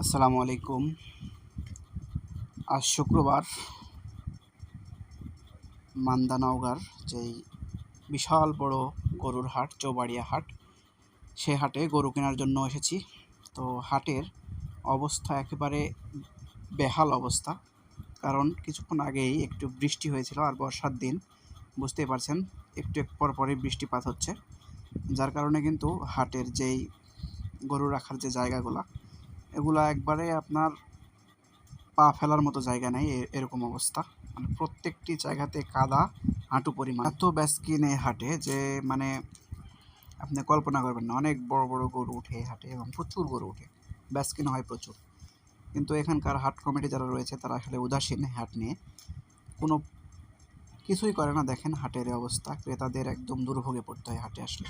আসসালামু আলাইকুম। আজ শুক্রবার মান্দানাওগার, যেই বিশাল বড় গরুর হাট, চৌবাড়িয়া হাট, সে হাটে গরু কেনার জন্য এসেছি। তো হাটের অবস্থা একেবারে বেহাল অবস্থা। কারণ কিছুক্ষণ আগেই একটু বৃষ্টি হয়েছিল আর বর্ষার দিন, বুঝতেই পারছেন, একটু একটু পর পরই বৃষ্টিপাত হচ্ছে। যার কারণে কিন্তু হাটের যেই গরু রাখার যে জায়গাগুলো, এগুলো একবারে আপনার পা ফেলার মতো জায়গা নেই এরকম অবস্থা। মানে প্রত্যেকটি জায়গাতে কাদা, হাঁটু পরিমাণ। এত ব্যাসকিনে হাটে যে মানে আপনি কল্পনা করবেন না, অনেক বড় বড় গরু উঠে এই হাটে এবং প্রচুর গরু উঠে। ব্যাসকিন হয় প্রচুর। কিন্তু এখানকার হাট কমিটি যারা রয়েছে তারা আসলে উদাসীন হাট নিয়ে। কোনো কিছুই করে না দেখেন হাটের অবস্থা, ক্রেতাদের একদম দুর্ভোগে পড়তে হয় হাটে আসলে।